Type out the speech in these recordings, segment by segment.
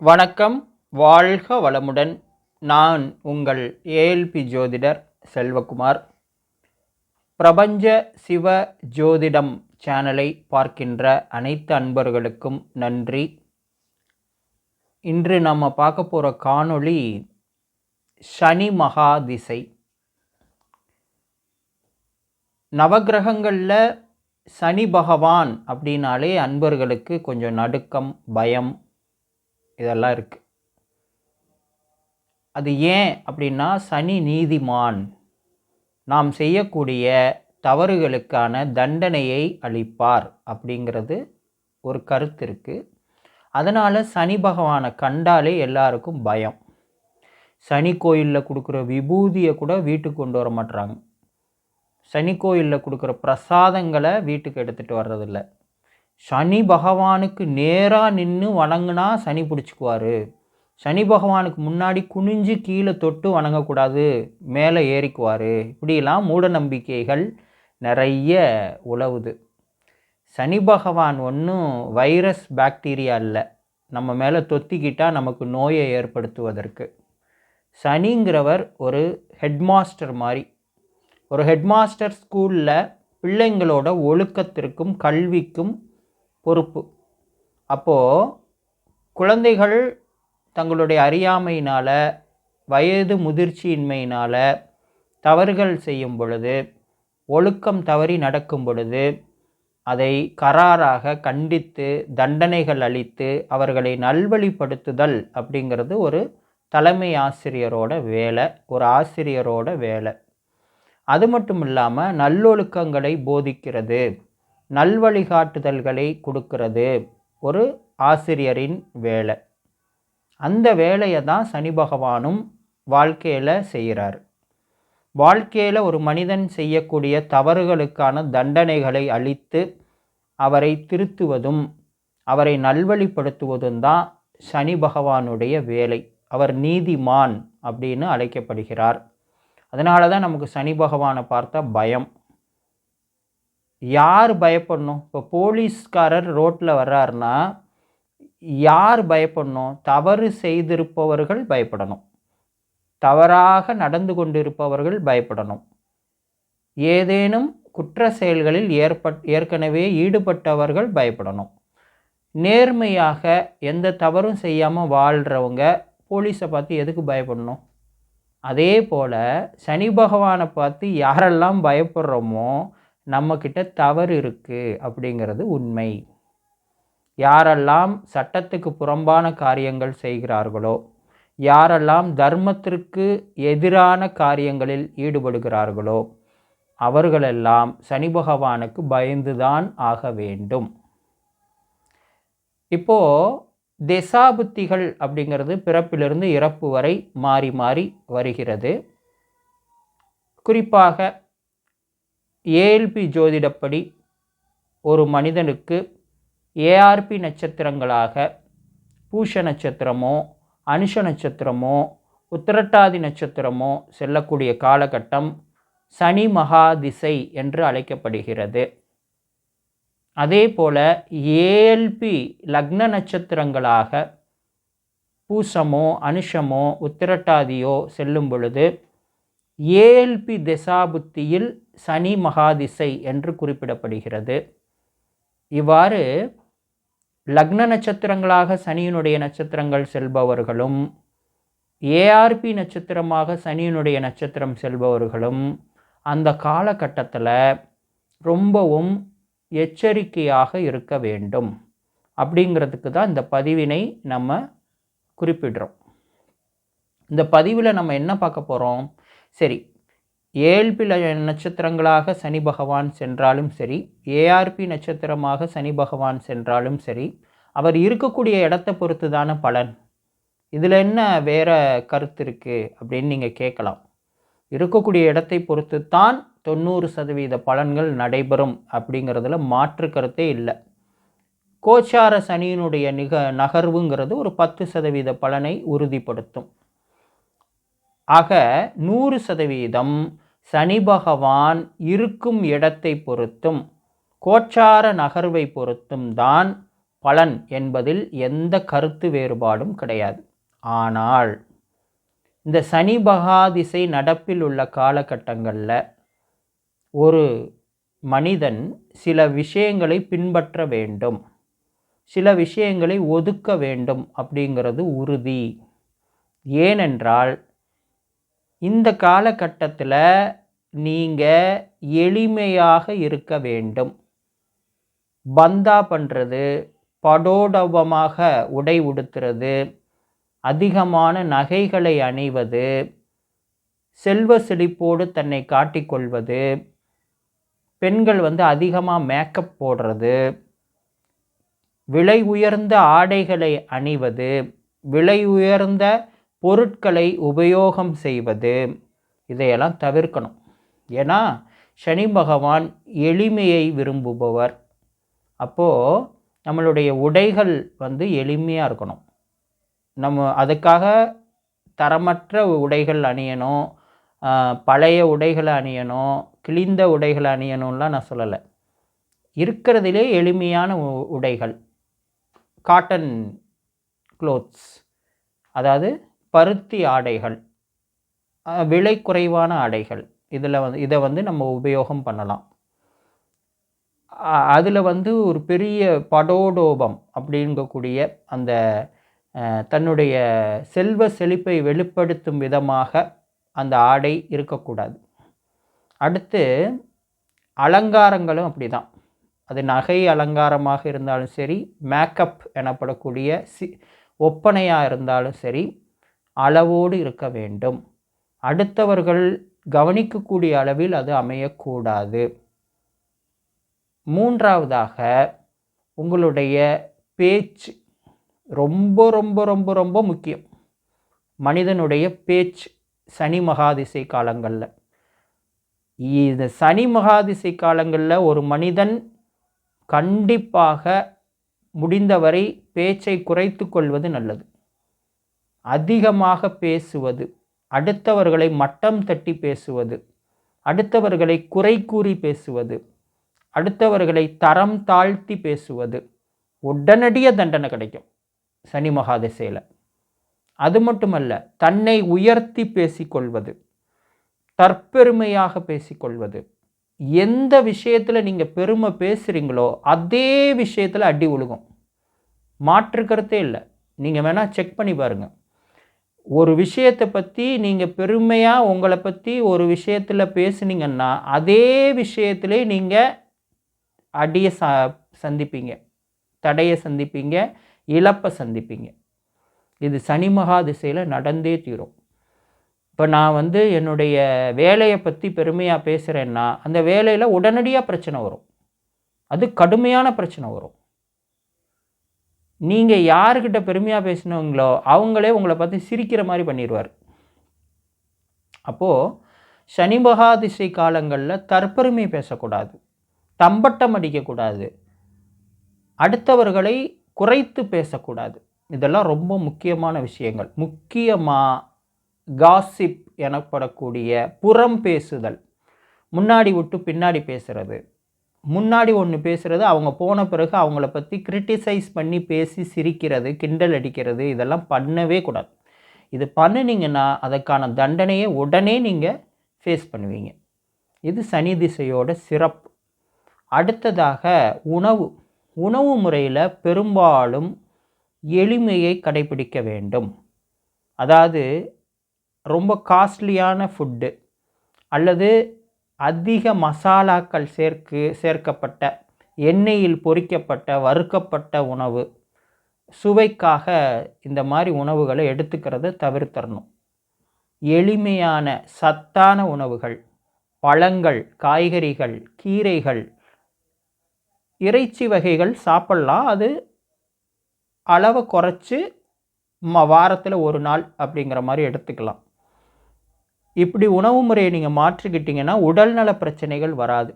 வணக்கம் வாழ்க வளமுடன். நான் உங்கள் ஏஎல்பி ஜோதிடர் செல்வகுமார். பிரபஞ்ச சிவ ஜோதிடம் சேனலை பார்க்கின்ற அனைத்து அன்பர்களுக்கும் நன்றி. இன்று நம்ம பார்க்க போகிற காணொளி சனி மகாதிசை நவக்கிரகங்களில் சனி பகவான் அப்படின்னாலே அன்பர்களுக்கு கொஞ்சம் நடுக்கம் பயம் இதெல்லாம் இருக்குது அது ஏன் அப்படின்னா சனி நீதிமான். நாம் செய்யக்கூடிய தவறுகளுக்கான தண்டனையை அளிப்பார் அப்படிங்கிறது ஒரு கருத்து இருக்குது அதனால் சனி பகவானை கண்டாலே எல்லாருக்கும் பயம். சனி கோயிலில் கொடுக்குற விபூதியை கூட வீட்டுக்கு கொண்டு வர மாட்றாங்க. சனி கோயிலில் கொடுக்குற பிரசாதங்களை வீட்டுக்கு எடுத்துகிட்டு வர்றதில்ல. சனி பகவானுக்கு நேராக நின்று வணங்கினா சனி பிடிச்சிக்குவார். சனி பகவானுக்கு முன்னாடி குனிஞ்சு கீழே தொட்டு வணங்கக்கூடாது மேலே ஏறிக்குவார். இப்படிலாம் மூட நம்பிக்கைகள் நிறைய உழவுது. சனி பகவான் ஒன்றும் வைரஸ் பாக்டீரியா இல்லை நம்ம மேலே தொத்திக்கிட்டால் நமக்கு நோயை ஏற்படுத்துவதற்கு. சனிங்கிறவர் ஒரு ஹெட்மாஸ்டர் மாதிரி. ஒரு ஹெட்மாஸ்டர் ஸ்கூலில் பிள்ளைங்களோட ஒழுக்கத்திற்கும் கல்விக்கும் பொறுப்பு. அப்போது குழந்தைகள் தங்களுடைய அறியாமையினால் வயது முதிர்ச்சியின்மையினால் தவறுகள் செய்யும் பொழுது ஒழுக்கம் தவறி நடக்கும் பொழுது அதை கராராக கண்டித்து தண்டனைகள் அளித்து அவர்களை நல்வழிப்படுத்துதல் அப்படிங்கிறது ஒரு தலைமை ஆசிரியரோட வேலை ஒரு ஆசிரியரோட வேலை. அது மட்டும் இல்லாமல் நல்லொழுக்கங்களை போதிக்கிறது. நல்வழிகாட்டுதல்களை கொடுக்கிறது. ஒரு ஆசிரியரின் வேலை. அந்த வேலையை தான் சனி பகவானும் வாழ்க்கையில் செய்கிறார். வாழ்க்கையில் ஒரு மனிதன் செய்யக்கூடிய தவறுகளுக்கான தண்டனைகளை அளித்து அவரை திருத்துவதும் அவரை நல்வழிப்படுத்துவதும் தான் சனி பகவானுடைய வேலை. அவர் நீதிமான் அப்படின்னு அழைக்கப்படுகிறார். அதனால தான் நமக்கு சனி பகவானை பார்த்தா பயம். யார் பயப்படணும்? இப்போ போலீஸ்காரர் ரோட்டில் வர்றாருன்னா யார் பயப்படணும்? தவறு செய்திருப்பவர்கள் பயப்படணும். தவறாக நடந்து கொண்டிருப்பவர்கள் பயப்படணும். ஏதேனும் குற்ற செயல்களில் ஏற்பட் ஏற்கனவே ஈடுபட்டவர்கள் பயப்படணும். நேர்மையாக எந்த தவறும் செய்யாமல் வாழ்கிறவங்க போலீஸை பார்த்து எதுக்கு பயப்படணும்? அதே போல் சனி பகவானை பார்த்து யாரெல்லாம் பயப்படுறோமோ நம்மக்கிட்ட தவறு இருக்குது அப்படிங்கிறது உண்மை. யாரெல்லாம் சட்டத்துக்கு புறம்பான காரியங்கள் செய்கிறார்களோ யாரெல்லாம் தர்மத்திற்கு எதிரான காரியங்களில் ஈடுபடுகிறார்களோ அவர்களெல்லாம் சனி பகவானுக்கு பயந்துதான் ஆக வேண்டும். இப்போது திசாபுத்திகள் அப்படிங்கிறது பிறப்பிலிருந்து இறப்பு வரை மாறி மாறி வருகிறது. குறிப்பாக ஏஎல்பி ஜோதிடப்படி ஒரு மனிதனுக்கு ஏஆர்பி நட்சத்திரங்களாக பூஷ நட்சத்திரமோ அனுஷ நட்சத்திரமோ உத்திரட்டாதி நட்சத்திரமோ செல்லக்கூடிய காலகட்டம் சனி மகாதிசை என்று அழைக்கப்படுகிறது. அதே போல் ஏஎல்பி லக்ன நட்சத்திரங்களாக பூசமோ அனுஷமோ உத்திரட்டாதியோ செல்லும் பொழுது ஏஎல்பி திசாபுத்தியில் சனி மகாதிசை என்று குறிப்பிடப்படுகிறது. இவ்வாறு லக்ன நட்சத்திரங்களாக சனியினுடைய நட்சத்திரங்கள் செல்பவர்களும் ஏஆர்பி நட்சத்திரமாக சனியினுடைய நட்சத்திரம் செல்பவர்களும் அந்த காலகட்டத்தில் ரொம்பவும் எச்சரிக்கையாக இருக்க வேண்டும். அப்படிங்கிறதுக்கு தான் இந்த பதிவினை நம்ம குறிப்பிடுறோம். இந்த பதிவில் நம்ம என்ன பார்க்க போகிறோம் சரி ஏழ்பில நட்சத்திரங்களாக சனி பகவான் சென்றாலும் சரி ஏஆர்பி நட்சத்திரமாக சனி பகவான் சென்றாலும் சரி அவர் இருக்கக்கூடிய இடத்த பொறுத்து தானே பலன். இதில் என்ன வேற கருத்து இருக்குது அப்படின்னு நீங்கள் கேட்கலாம். இருக்கக்கூடிய இடத்தை பொறுத்து தான் தொண்ணூறு சதவீத பலன்கள் நடைபெறும் அப்படிங்கிறதுல மாற்று கருத்தே இல்லை. கோச்சார சனியினுடைய நிக நகர்வுங்கிறது ஒரு பத்து சதவீத பலனை உறுதிப்படுத்தும். ஆக நூறு சதவீதம் சனி பகவான் இருக்கும் இடத்தை பொறுத்தும் கோச்சார நகர்வை பொறுத்தும் தான் பலன் என்பதில் எந்த கருத்து வேறுபாடும் கிடையாது. ஆனால் இந்த சனி பகாதிசை நடப்பில் உள்ள காலகட்டங்களில் ஒரு மனிதன் சில விஷயங்களை பின்பற்ற வேண்டும் சில விஷயங்களை ஒதுக்க வேண்டும் அப்படிங்கிறது உறுதி. ஏனென்றால் இந்த காலகட்டத்தில் நீங்கள் எளிமையாக இருக்க வேண்டும். பந்தா பண்ணுறது படோடபமாக உடை உடுத்துறது அதிகமான நகைகளை அணிவது செல்வ செழிப்போடு தன்னை காட்டிக்கொள்வது பெண்கள் வந்து அதிகமாக மேக்கப் போடுறது விலை உயர்ந்த ஆடைகளை அணிவது விலை உயர்ந்த பொருட்களை உபயோகம் செய்வது இதையெல்லாம் தவிர்க்கணும். ஏன்னா சனி பகவான் எளிமையை விரும்புபவர். அப்போது நம்மளுடைய உடைகள் வந்து எளிமையாக இருக்கணும். நம்ம அதுக்காக தரமற்ற உடைகள் அணியணும் பழைய உடைகளை அணியணும் கிழிந்த உடைகளை அணியணும்லாம் நான் சொல்லலை. இருக்கிறதுலே எளிமையான உடைகள். Cotton clothes. அதாவது பருத்தி ஆடைகள் விலை குறைவான ஆடைகள். இதில் வந்து இதை வந்து நம்ம உபயோகம் பண்ணலாம். அதில் வந்து ஒரு பெரிய படோடோபம் அப்படிங்கக்கூடிய அந்த தன்னுடைய செல்வ செழிப்பை வெளிப்படுத்தும் விதமாக அந்த ஆடை இருக்கக்கூடாது. அடுத்து அலங்காரங்களும் அப்படி தான் அது நகை அலங்காரமாக இருந்தாலும் சரி மேக்கப் எனப்படக்கூடிய சி ஒப்பனையாக இருந்தாலும் சரி அளவோடு இருக்க வேண்டும். அடுத்தவர்கள் கவனிக்கக்கூடிய அளவில் அது அமையக்கூடாது. மூன்றாவதாக உங்களுடைய பேச்சு ரொம்ப ரொம்ப ரொம்ப ரொம்ப முக்கியம். மனிதனுடைய பேச்சு சனி மகாதிசை காலங்களில். இந்த சனி மகாதிசை காலங்களில் ஒரு மனிதன் கண்டிப்பாக முடிந்தவரை பேச்சை குறைத்து கொள்வது நல்லது. அதிகமாக பேசுவது அடுத்தவர்களை மட்டம் தட்டி பேசுவது அடுத்தவர்களை குறை கூறி பேசுவது அடுத்தவர்களை தரம் தாழ்த்தி பேசுவது உடனடிய தண்டனை கிடைக்கும் சனி மகாதிசையில். அது மட்டுமல்ல தன்னை உயர்த்தி பேசிக்கொள்வது தற்பெருமையாக பேசிக்கொள்வது எந்த விஷயத்தில் நீங்கள் பெருமை பேசுகிறீங்களோ அதே விஷயத்தில் அடி ஒழுகும் மாற்றுக்கிறதே இல்லை. நீங்கள் வேணால் செக் பண்ணி பாருங்கள் ஒரு விஷயத்தை பற்றி நீங்கள் பெருமையாக உங்களை பற்றி ஒரு விஷயத்தில் பேசுனீங்கன்னா அதே விஷயத்திலே நீங்கள் அடியை ச சந்திப்பீங்க. தடையை சந்திப்பீங்க. இழப்பை சந்திப்பீங்க. இது சனி மகா திசையில் நடந்தே தீரும். இப்போ நான் வந்து என்னுடைய வேலையை பற்றி பெருமையாக பேசுகிறேன்னா அந்த வேலையில் உடனடியாக பிரச்சனை வரும். அது கடுமையான பிரச்சனை வரும். நீங்கள் யாருக்கிட்ட பெருமையாக பேசினவங்களோ அவங்களே உங்களை பார்த்து சிரிக்கிற மாதிரி பண்ணிடுவார் அப்போது சனி மகாதிசை காலங்களில் தற்பெருமை பேசக்கூடாது. தம்பட்டம் அடிக்கக்கூடாது. அடுத்தவர்களை குறைத்து பேசக்கூடாது. இதெல்லாம் ரொம்ப முக்கியமான விஷயங்கள். முக்கியமாக காசிப் எனப்படக்கூடிய புறம் பேசுதல். முன்னாடி விட்டு பின்னாடி பேசுகிறது முன்னாடி ஒன்று பேசுகிறது அவங்க போன பிறகு அவங்கள பற்றி கிரிட்டிசைஸ் பண்ணி பேசி சிரிக்கிறது கிண்டல் அடிக்கிறது இதெல்லாம் பண்ணவே கூடாது. இது பண்ணினீங்கன்னா அதற்கான தண்டனையை உடனே நீங்கள் ஃபேஸ் பண்ணுவீங்க. இது சனி திசையோட சிறப்பு. அடுத்ததாக உணவு. உணவு முறையில் பெரும்பாலும் எளிமையை கடைபிடிக்க வேண்டும். அதாவது ரொம்ப காஸ்ட்லியான ஃபுட்டு அல்லது அதிக மசாலாக்கள் சேர்க்கு சேர்க்கப்பட்ட எண்ணெயில் பொரிக்கப்பட்ட வறுக்கப்பட்ட உணவு. சுவைக்காக இந்த மாதிரி உணவுகளை எடுத்துக்கிறத தவிர்த்தரணும். எளிமையான சத்தான உணவுகள் பழங்கள் காய்கறிகள் கீரைகள் இறைச்சி வகைகள் சாப்பிட்லாம். அது அளவை குறைச்சி ம வாரத்தில் ஒரு நாள் அப்படிங்கிற மாதிரி எடுத்துக்கலாம். இப்படி உணவு முறையை நீங்கள் மாற்றிக்கிட்டிங்கன்னா உடல்நல பிரச்சனைகள் வராது.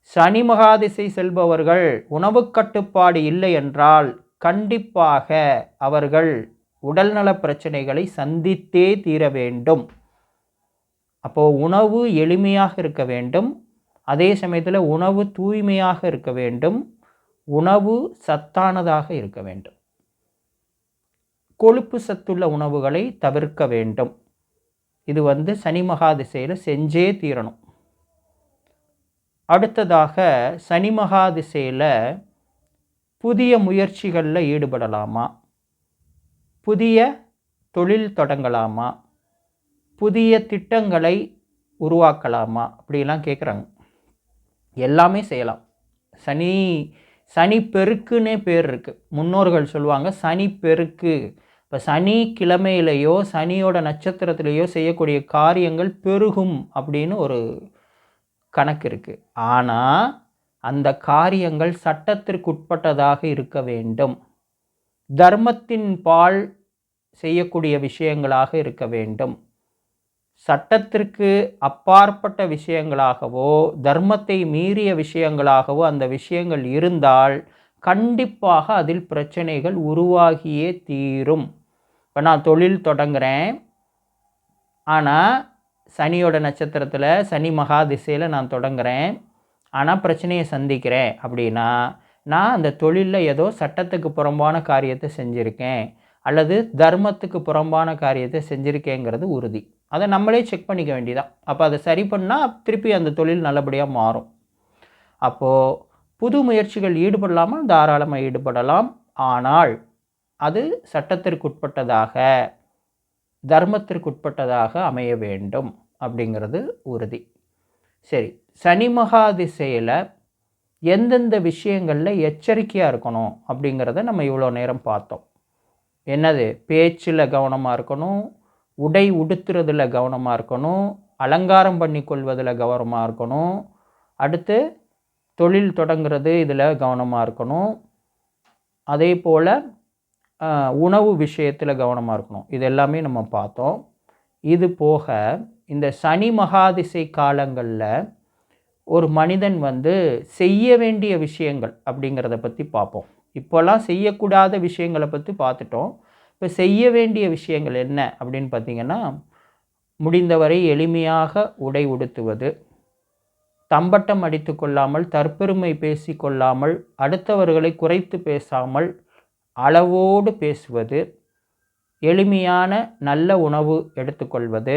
சனி மகாதிசை செல்பவர்கள் உணவு கட்டுப்பாடு இல்லை என்றால் கண்டிப்பாக அவர்கள் உடல்நல பிரச்சனைகளை சந்தித்தே தீர வேண்டும். அப்போது உணவு எளிமையாக இருக்க வேண்டும். அதே சமயத்தில் உணவு தூய்மையாக இருக்க வேண்டும். உணவு சத்தானதாக இருக்க வேண்டும். கொழுப்பு சத்துள்ள உணவுகளை தவிர்க்க வேண்டும். இது வந்து சனி மகா திசையில் செஞ்சே தீரணும். அடுத்ததாக சனி மகா திசையில் புதிய முயற்சிகளில் ஈடுபடலாமா? புதிய தொழில் தொடங்கலாமா? புதிய திட்டங்களை உருவாக்கலாமா? அப்படிலாம் கேட்குறாங்க எல்லாமே செய்யலாம். சனி சனி பெருக்குன்னே பேர் இருக்குது முன்னோர்கள் சொல்லுவாங்க சனி பெருக்கு இப்போ சனி கிழமையிலையோ சனியோட நட்சத்திரத்திலேயோ செய்யக்கூடிய காரியங்கள் பெருகும் அப்படின்னு ஒரு கணக்கு இருக்குது ஆனால் அந்த காரியங்கள் சட்டத்திற்குட்பட்டதாக இருக்க வேண்டும். தர்மத்தின் பால் செய்யக்கூடிய விஷயங்களாக இருக்க வேண்டும். சட்டத்திற்கு அப்பாற்பட்ட விஷயங்களாகவோ தர்மத்தை மீறிய விஷயங்களாகவோ அந்த விஷயங்கள் இருந்தால் கண்டிப்பாக அதில் பிரச்சனைகள் உருவாகியே தீரும். இப்போ நான் தொழில் தொடங்குறேன். ஆனால் சனியோட நட்சத்திரத்தில் சனி மகா திசையில் நான் தொடங்குகிறேன் ஆனால் பிரச்சனையை சந்திக்கிறேன் அப்படின்னா நான் அந்த தொழிலில் ஏதோ சட்டத்துக்கு புறம்பான காரியத்தை செஞ்சுருக்கேன். அல்லது தர்மத்துக்கு புறம்பான காரியத்தை செஞ்சுருக்கேங்கிறது உறுதி. அதை நம்மளே செக் பண்ணிக்க வேண்டியதான் அப்போ அதை சரி பண்ணால் திருப்பி அந்த தொழில் நல்லபடியாக மாறும். அப்போது புது முயற்சிகள் ஈடுபடலாமல் தாராளமாக ஈடுபடலாம். ஆனால் அது சட்டத்திற்குட்பட்டதாக தர்மத்திற்குட்பட்டதாக அமைய வேண்டும் அப்படிங்கிறது உறுதி. சரி சனி மகா திசையில் எந்தெந்த விஷயங்களில் எச்சரிக்கையாக இருக்கணும் அப்படிங்கிறத நம்ம இவ்வளோ நேரம் பார்த்தோம். என்னது? பேச்சில் கவனமாக இருக்கணும் உடை உடுத்துறதுல கவனமாக இருக்கணும் அலங்காரம் பண்ணி கொள்வதில் கவனமாக இருக்கணும் அடுத்து தொழில் தொடங்குறது இதில் கவனமாக இருக்கணும். அதே போல் உணவு விஷயத்தில் கவனமாக இருக்கணும். இது எல்லாமே நம்ம பார்த்தோம். இது போக இந்த சனி மகாதிசை காலங்களில் ஒரு மனிதன் வந்து செய்ய வேண்டிய விஷயங்கள் அப்படிங்கிறத பற்றி பார்ப்போம். இப்போல்லாம் செய்யக்கூடாத விஷயங்களை பற்றி பார்த்துட்டோம். இப்போ செய்ய வேண்டிய விஷயங்கள் என்ன அப்படின்னு பார்த்திங்கன்னா முடிந்தவரை எளிமையாக உடை உடுத்துவது தம்பட்டம் அடித்து கொள்ளாமல் தற்பெருமை பேசி கொள்ளாமல் அடுத்தவர்களை குறைத்து பேசாமல் அளவோடு பேசுவது எளிமையான நல்ல உணவு எடுத்துக்கொள்வது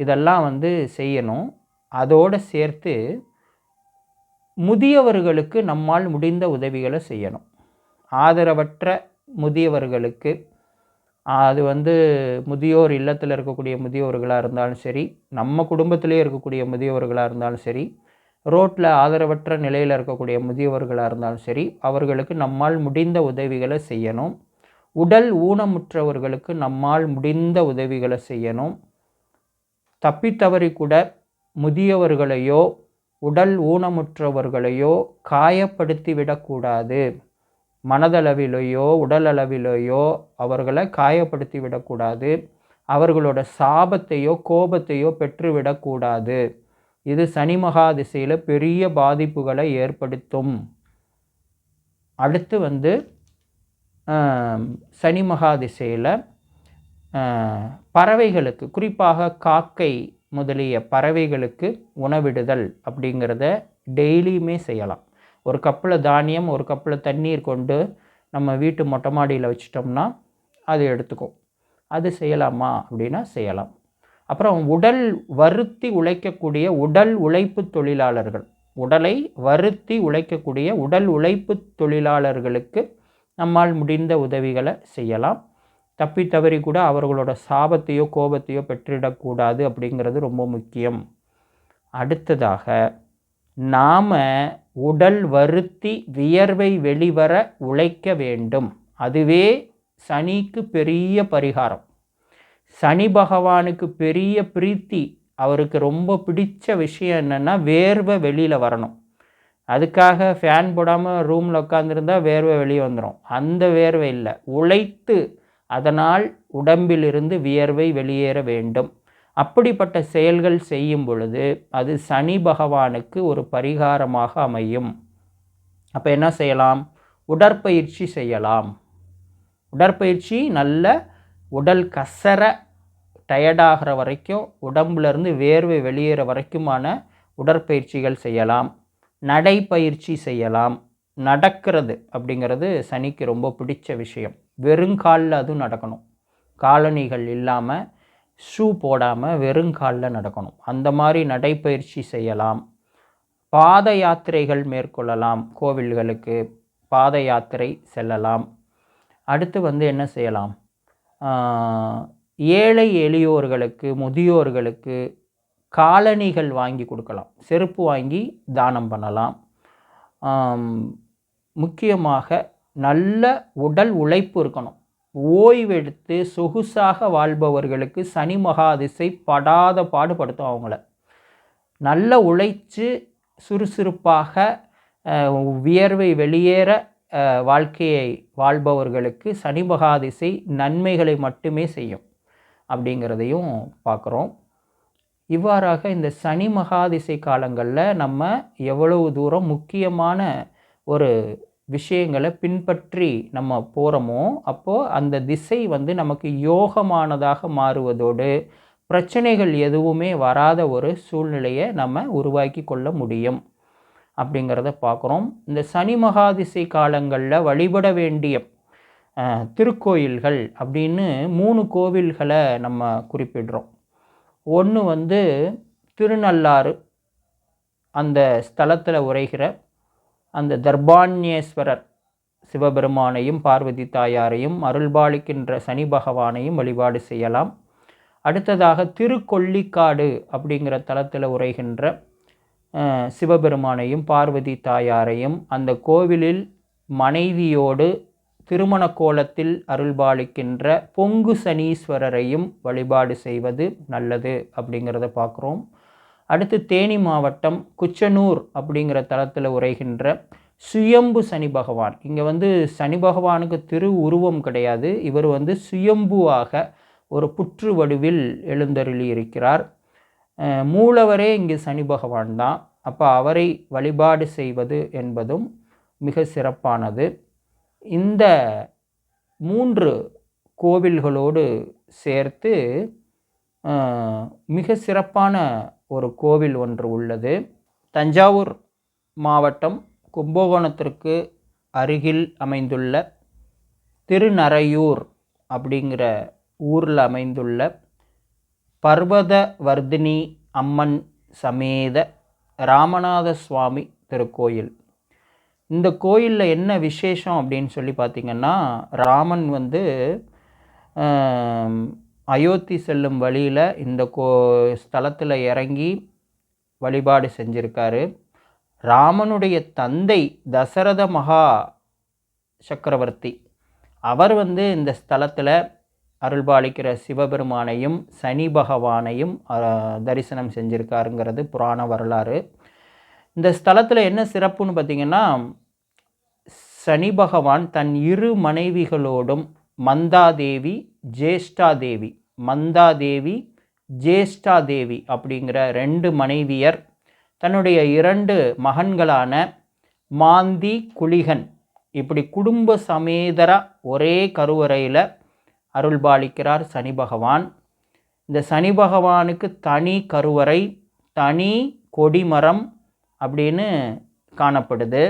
இதெல்லாம் வந்து செய்யணும். அதோடு சேர்த்து முதியவர்களுக்கு நம்மால் முடிந்த உதவிகளை செய்யணும். ஆதரவற்ற முதியவர்களுக்கு அது வந்து முதியோர் இல்லத்தில் இருக்கக்கூடிய முதியோர்களாக இருந்தாலும் சரி நம்ம குடும்பத்திலே இருக்கக்கூடிய முதியவர்களாக இருந்தாலும் சரி ரோட்டில் ஆதரவற்ற நிலையில் இருக்கக்கூடிய முதியவர்களாக இருந்தாலும் சரி அவர்களுக்கு நம்மால் முடிந்த உதவிகளை செய்யணும். உடல் ஊனமுற்றவர்களுக்கு நம்மால் முடிந்த உதவிகளை செய்யணும். தப்பித்தவறி கூட முதியவர்களையோ உடல் ஊனமுற்றவர்களையோ காயப்படுத்தி விடக்கூடாது. மனதளவிலேயோ உடலளவிலேயோ அவர்களை காயப்படுத்தி விடக்கூடாது. அவர்களோட சாபத்தையோ கோபத்தையோ பெற்றுவிடக்கூடாது. இது சனி மகா திசையில் பெரிய பாதிப்புகளை ஏற்படுத்தும். அடுத்து வந்து சனி மகா திசையில் பறவைகளுக்கு குறிப்பாக காக்கை முதலிய பறவைகளுக்கு உணவிடுதல் அப்படிங்கிறத டெய்லியுமே செய்யலாம். ஒரு கப்பில் தானியம் ஒரு கப்பில் தண்ணீர் கொண்டு நம்ம வீட்டு மொட்டை மாடியில் வச்சிட்டோம்னா அது எடுத்துக்கும். அது செய்யலாமா அப்படின்னா செய்யலாம். அப்புறம் உடல் வருத்தி உழைக்கக்கூடிய உடல் உழைப்பு தொழிலாளர்கள். உடலை வருத்தி உழைக்கக்கூடிய உடல் உழைப்பு தொழிலாளர்களுக்கு நம்மால் முடிந்த உதவிகளை செய்யலாம். தப்பி தவறி கூட அவர்களோட சாபத்தையோ கோபத்தையோ பெற்றிடக்கூடாது அப்படிங்கிறது ரொம்ப முக்கியம். அடுத்ததாக நாம் உடல் வருத்தி வியர்வை வெளிவர உழைக்க வேண்டும். அதுவே சனிக்கு பெரிய பரிகாரம். சனி பகவானுக்கு பெரிய பிரீத்தி அவருக்கு ரொம்ப பிடிச்ச விஷயம் என்னென்னா வேர்வை வெளியில் வரணும். அதுக்காக ஃபேன் போடாமல் ரூமில் உட்காந்துருந்தா வேர்வை வெளியே வந்துடும் அந்த வேர்வை இல்லை. உழைத்து அதனால் உடம்பிலிருந்து வியர்வை வெளியேற வேண்டும். அப்படிப்பட்ட செயல்கள் செய்யும் பொழுது அது சனி பகவானுக்கு ஒரு பரிகாரமாக அமையும். அப்போ என்ன செய்யலாம்? உடற்பயிற்சி செய்யலாம். உடற்பயிற்சி நல்ல உடல் கசர டயர்டாகிற வரைக்கும் உடம்புலேருந்து வேர்வை வெளியேற வரைக்குமான உடற்பயிற்சிகள் செய்யலாம். நடைப்பயிற்சி செய்யலாம். நடக்கிறது அப்படிங்கிறது சனிக்கு ரொம்ப பிடிச்ச விஷயம். வெறுங்காலில் அதுவும் நடக்கணும். காலணிகள் இல்லாமல் ஷூ போடாமல் வெறுங்காலில் நடக்கணும். அந்த மாதிரி நடைப்பயிற்சி செய்யலாம். பாத யாத்திரைகள் மேற்கொள்ளலாம். கோவில்களுக்கு பாத யாத்திரை செல்லலாம். அடுத்து வந்து என்ன செய்யலாம்? ஏழை எளியோர்களுக்கு முதியோர்களுக்கு காலணிகள் வாங்கி கொடுக்கலாம். செருப்பு வாங்கி தானம் பண்ணலாம். முக்கியமாக நல்ல உடல் உழைப்பு இருக்கணும். ஓய்வெடுத்து சொகுசாக வாழ்பவர்களுக்கு சனி மகாதிசை படாத பாடுபடுத்தும் அவங்கள. நல்ல உழைச்சு சுறுசுறுப்பாக வியர்வை வெளியேற வாழ்க்கையை வாழ்பவர்களுக்கு சனி மகாதிசை நன்மைகளை மட்டுமே செய்யும் அப்படிங்கிறதையும் பார்க்குறோம். இவ்வாறாக இந்த சனி மகாதிசை காலங்களில் நம்ம எவ்வளவு தூரம் முக்கியமான ஒரு விஷயங்களை பின்பற்றி நம்ம போகிறோமோ அப்போது அந்த திசை வந்து நமக்கு யோகமானதாக மாறுவதோடு பிரச்சனைகள் எதுவுமே வராத ஒரு சூழ்நிலையை நம்ம உருவாக்கி கொள்ள முடியும். அப்படிங்கிறத பார்க்குறோம். இந்த சனி மகாதிசை காலங்களில் வழிபட வேண்டிய திருக்கோயில்கள் அப்படின்னு மூணு கோவில்களை நம்ம குறிப்பிடுறோம். ஒன்று வந்து திருநள்ளாறு அந்த ஸ்தலத்தில் உரைகிற அந்த தர்பாண்யேஸ்வரர் சிவபெருமானையும் பார்வதி தாயாரையும் அருள்பாலிக்கின்ற சனி பகவானையும் வழிபாடு செய்யலாம். அடுத்ததாக திருக்கொள்ளிக்காடு அப்படிங்கிற தலத்தில் உரைகின்ற சிவபெருமானையும் பார்வதி தாயாரையும் அந்த கோவிலில் மனைவியோடு திருமண கோலத்தில் அருள்பாலிக்கின்ற பொங்கு சனீஸ்வரரையும் வழிபாடு செய்வது நல்லது அப்படிங்கிறத பார்க்குறோம். அடுத்து தேனி மாவட்டம் குச்சனூர் அப்படிங்கிற தலத்தில் உரைகின்ற சுயம்பு சனி பகவான். இங்கே வந்து சனி பகவானுக்கு திரு உருவம் கிடையாது. இவர் வந்து சுயம்புவாக ஒரு புற்று வடிவில் எழுந்தருளி இருக்கிறார் மூலவரே இங்கு சனி பகவான் தான். அப்போ அவரை வழிபாடு செய்வது என்பதும் மிக சிறப்பானது. இந்த மூன்று கோவில்களோடு சேர்த்து மிக சிறப்பான ஒரு கோவில் ஒன்று உள்ளது. தஞ்சாவூர் மாவட்டம் கும்பகோணத்திற்கு அருகில் அமைந்துள்ள திருநறையூர் அப்படிங்கிற ஊரில் அமைந்துள்ள பர்வத வர்தினி அம்மன் சமேத ராமநாத சுவாமி திருக்கோயில். இந்த கோயிலில் என்ன விசேஷம் அப்படின்னு சொல்லி பார்த்திங்கன்னா ராமன் வந்து அயோத்தி செல்லும் வழியில் இந்த கோ ஸ்தலத்தில் இறங்கி வழிபாடு செஞ்சுருக்காரு. ராமனுடைய தந்தை தசரத மகா சக்கரவர்த்தி. அவர் வந்து இந்த ஸ்தலத்தில் அருள்பாலிக்கிற சிவபெருமானையும் சனி பகவானையும் தரிசனம் செஞ்சுருக்காருங்கிறது புராண வரலாறு. இந்த ஸ்தலத்தில் என்ன சிறப்புன்னு பார்த்தீங்கன்னா சனி பகவான் தன் இரு மனைவிகளோடும் மந்தாதேவி ஜேஷ்டாதேவி மந்தாதேவி ஜேஷ்டாதேவி அப்படிங்கிற ரெண்டு மனைவியர் தன்னுடைய இரண்டு மகன்களான மாந்தி குளிகன் இப்படி குடும்ப சமேதரா ஒரே கருவறையில் அருள்பாலிக்கிறார் சனி பகவான். இந்த சனி பகவானுக்கு தனி கருவறை தனி கொடிமரம் அப்படின்னு காணப்படுது.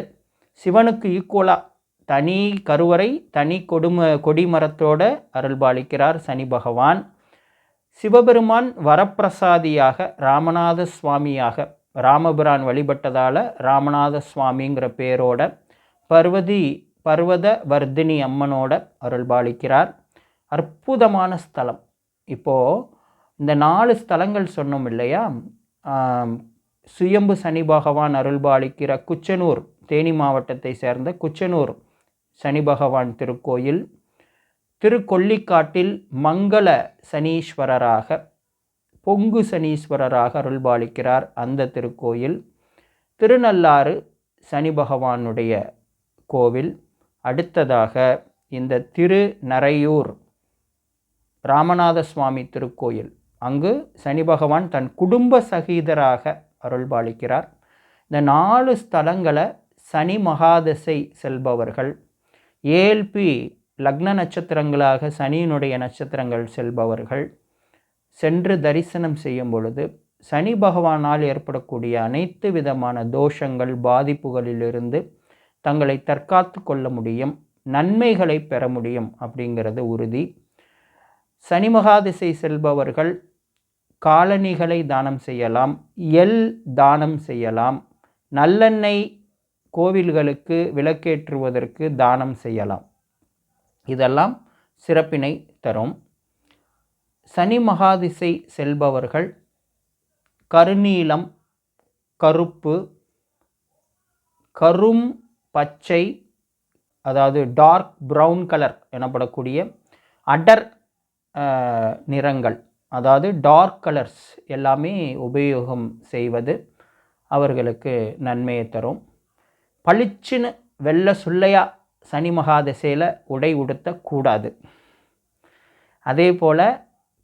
சிவனுக்கு ஈக்குவலாக தனி கருவறை தனி கொடும கொடிமரத்தோட அருள்பாலிக்கிறார் சனி பகவான். சிவபெருமான் வரப்பிரசாதியாக ராமநாத சுவாமியாக ராமபிரான் வழிபட்டதால் ராமநாத சுவாமிங்கிற பேரோட பர்வதி பர்வத வர்தினி அம்மனோட அருள்பாலிக்கிறார். அற்புதமான ஸ்தலம். இப்போது இந்த நாலு ஸ்தலங்கள் சொன்னோம் இல்லையா? சுயம்பு சனி பகவான் அருள்பாலிக்கிற குச்சனூர் தேனி மாவட்டத்தை சேர்ந்த குச்சனூர் சனி பகவான் திருக்கோயில் திருக்கொல்லிக்காட்டில் மங்கள சனீஸ்வரராக பொங்கு சனீஸ்வரராக அருள்பாலிக்கிறார் அந்த திருக்கோயில். திருநள்ளாறு சனி பகவானுடைய கோவில். அடுத்ததாக இந்த திருநரையூர் ராமநாத சுவாமி திருக்கோயில். அங்கு சனி பகவான் தன் குடும்ப சகிதராக அருள்பாலிக்கிறார். இந்த நாலு ஸ்தலங்களை சனி மகாதசை செல்பவர்கள் ஏஎல்பி லக்ன நட்சத்திரங்களாக சனியினுடைய நட்சத்திரங்கள் செல்பவர்கள். சென்று தரிசனம் செய்யும் பொழுது சனி பகவானால் ஏற்படக்கூடிய அனைத்து விதமான தோஷங்கள் பாதிப்புகளிலிருந்து தங்களை தற்காத்து கொள்ள முடியும் நன்மைகளை பெற முடியும் அப்படிங்கிறது உறுதி. சனி மகாதிசை செல்பவர்கள் காலணிகளை தானம் செய்யலாம் எல் தானம் செய்யலாம் நல்லெண்ணெய் கோவில்களுக்கு விளக்கேற்றுவதற்கு தானம் செய்யலாம். இதெல்லாம் சிறப்பினை தரும். சனி மகாதிசை செல்பவர்கள் கருநீலம் கருப்பு கரும் பச்சை அதாவது டார்க் ப்ரௌன் கலர் எனப்படக்கூடிய அடர் நிறங்கள் அதாவது டார்க் கலர்ஸ் எல்லாமே உபயோகம் செய்வது அவர்களுக்கு நன்மையை தரும். பளிச்சுன்னு வெள்ளை சுள்ளையா சனி மகாதசையில் உடை உடுத்தக்கூடாது. அதே போல்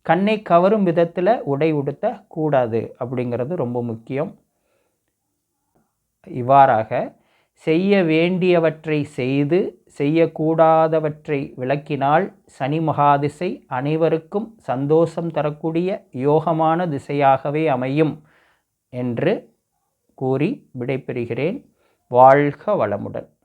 கண்ணை கவரும் விதத்தில் உடை உடுத்தக்கூடாது அப்படிங்கிறது ரொம்ப முக்கியம். இவ்வாறாக செய்ய வேண்டியவற்றை செய்து செய்யக்கூடாதவற்றை விளக்கினால் சனி மகாதிசை அனைவருக்கும் சந்தோஷம் தரக்கூடிய யோகமான திசையாகவே அமையும் என்று கூறி விடைபெறுகிறேன். வாழ்க வளமுடன்.